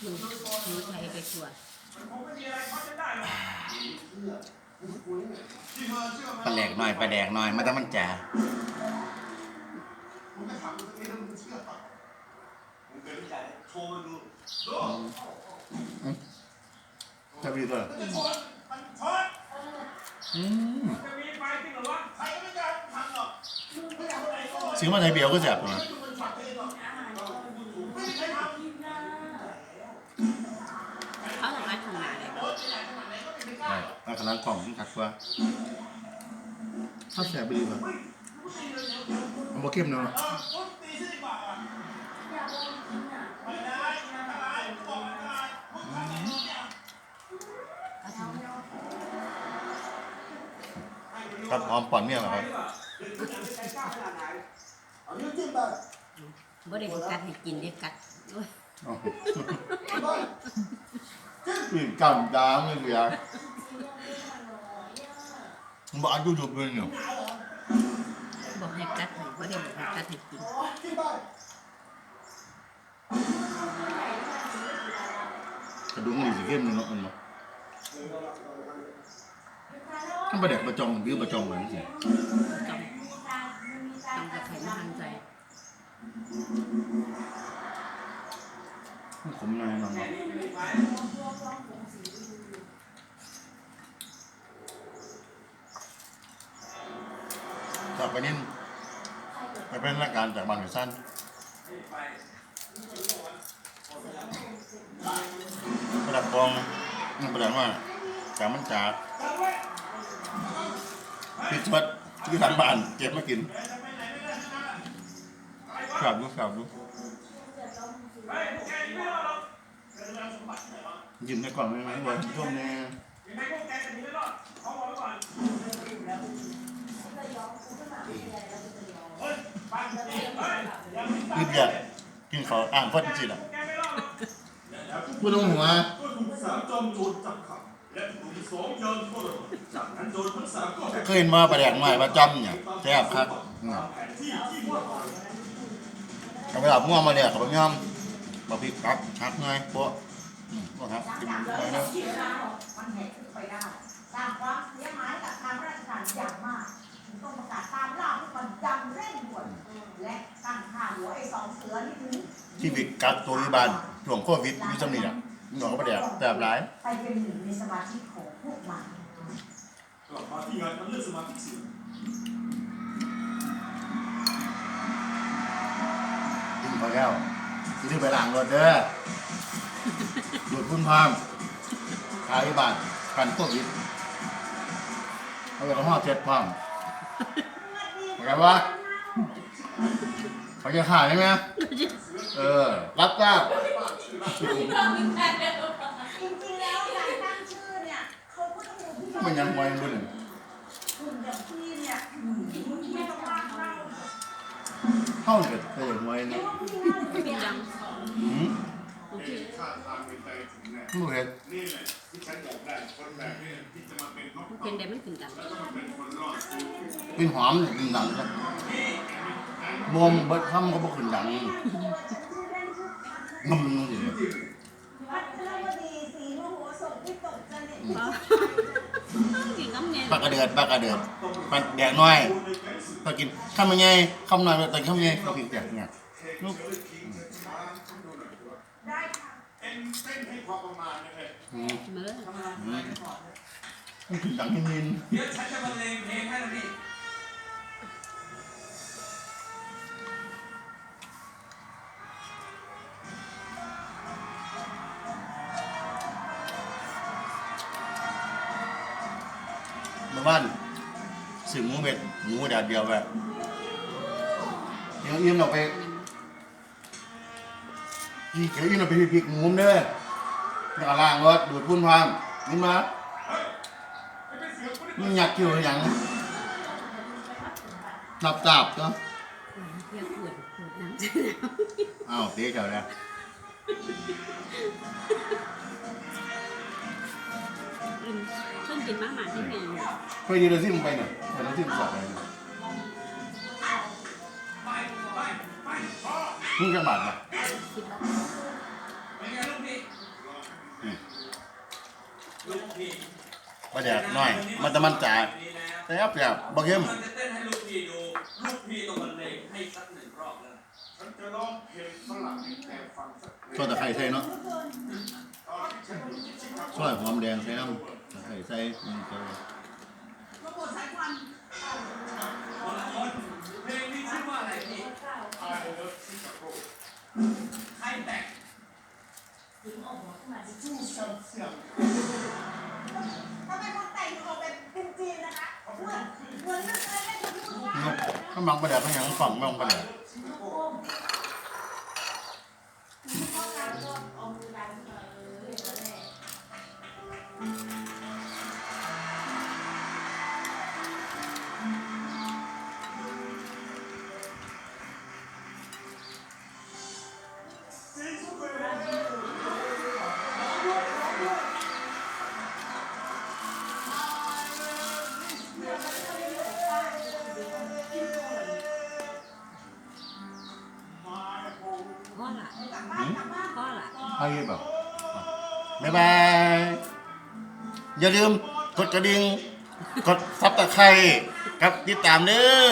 หนูหนูไทยไปทัวร์ปลาแหลกหน่อยปลาแดกหน่อยมาแต่มันจ๋าจะมีตัวอืมซื้อมาไทยเบียวก็แสบนะ เขาสามารถทำงานได้ปะ ได้แล้วขนาดกล่องมันขัดกว่าข้าวแสบไปดีกว่ามันบ่เข้มเนาะเขาทำครับหอมป่อนเมี่ยงเหรอครับบ่ได้กัดให้กินได้กัดโอ้ยอ๋อปีนกันดามเลยเสียมัน บอกอายุยุบเลยเนี่ยบอกให้กัดให้บ่ได้บอกให้กัดให้กินกระดุมนี่สิเข้มเนาะมันบ่มันประเด็กประจองดื้อประจองเหมือนสิจำจำกับไข่ไม่ทันใจขมหน่อยน้อง เนาะจากไปนี่ไปเป็นนักการจากบางกระสั้นประดับกองมันประดับว่าจากมันจากพิชวดที่ทางบ้านเก็บมากินกลับดูกลับดูยิ้มในกล่องได้ไหมวันช่วงนี้ รีบอยากกินเขาวอ่างพอดจริงๆอะพูดตรงหัวก็ถูกสามจอมโจรจับขังและถูกสองยอมโทษจากนั้นโจรทั้งสามก็แหกเคยเห็นมาประแดกหน่อยประจำเนี่ยแซ่บครับอืมแผนที่ที่วางไว้เอาไปหลับง่วงมาเนี่ยเขาไปย่อมมาพริกครับชักหน่อยพวกอืมพวกครับกินหน่อยนะ กักตัวอยู่บ้านช่วงโควิดมีสำนีอะหน่อยก็ประแดกแซ่บหลายไปเป็นหนึ่งในสมาชิกของพวกมันกลับมาที่งานคัดเลือกสมาชิกเสียงกินพอแล้วซื้อไปล้างรถเด้อดูดพุ่นพามขายอยู่บ้านกันโควิดเอาไปกระห้อเจ็ดพามเข้าใจปะ เขาจะขายได้ไหมเออ รับทราบจริงๆแล้วการตั้งชื่อเนี่ยเขาก็ต้องดูที่มันยังไวรุ่นคุณอย่างพี่เนี่ยอืมพี่ไม่ต้องร่างเล่าเข้าเลยไปอย่างไวนะพี่ดังหืมของพี่ท่าทางเป็นใจถึงแน่ไม่เห็นนี่แหละที่ฉันอยากได้คนแบบนี้ที่จะมาเป็นนกเป็นได้มันขึ้นดังแล้วก็มาเป็นคนรอดชีวิตเป็นหอมกินดังครับ บวมเบิดคำก็บ่ขึ้นดังงำอยู่เลยพัทรวดีศรีมโหสถที่ตกจริตกินน้ำเนี่ยปากกระเดือดปากกระเดือดปากแดกน้อยปากกินข้าวมันไงคำน้อยแต่ข้าวมันไงก็พริกแดกเนี่ยลูกได้ค่ะเต้นเต้นให้พอประมาณนะครับอืมมาเลยอืมมันขึ้นดังนินเดี๋ยวฉันจะบรรเลงเพลงให้นะพี่ ๆเมื่อวานซื้อหมูเม็ดหมูแดดเดียวแบบเดี๋ยวอิ่มเราไปพี่เขียวอิ่มเราไปพริกหมูเด้อแล้วก็ล้างรถดูดพุ่นพามนี่มามันหยักอยู่อย่างนับจับก็อยากปวดปวดน้ำอ้าวเตี้ยเจ้าแล้ว กินเพิ่นกินมากหมาที่ปีเคยยืนเราซิมไปเนี่ยไปเราซิมสับไปเนี่ยนี่กระบาดนะคิดว่าประแดดหน่อย มันจะมันจ่าแต่ครับแบบบางเข้มชอบแต่ใครใช่เนาะ อยู่ที่ชิคาโกช่วยหอมแดงใส่น้ำตะไคร้ใส่อืมใส่ระบบสายควันคนละคนเพลงนี้ชื่อว่าอะไรพี่ไอเลิฟชิคาโกใครแต่งทำไมคนแต่งออกแบบจีนนะคะเหมือนเหมือนนึกอะไรไม่ถูกพูดว่า นกข้ามังประเดี๋ยวเขาหยังฝั่งมังประดี๋ยวพ่อ ให้แบบบ๊ายบาย อย่าลืมกดกระดิ่ง กดซับตะไคร้กับติดตามเด้อ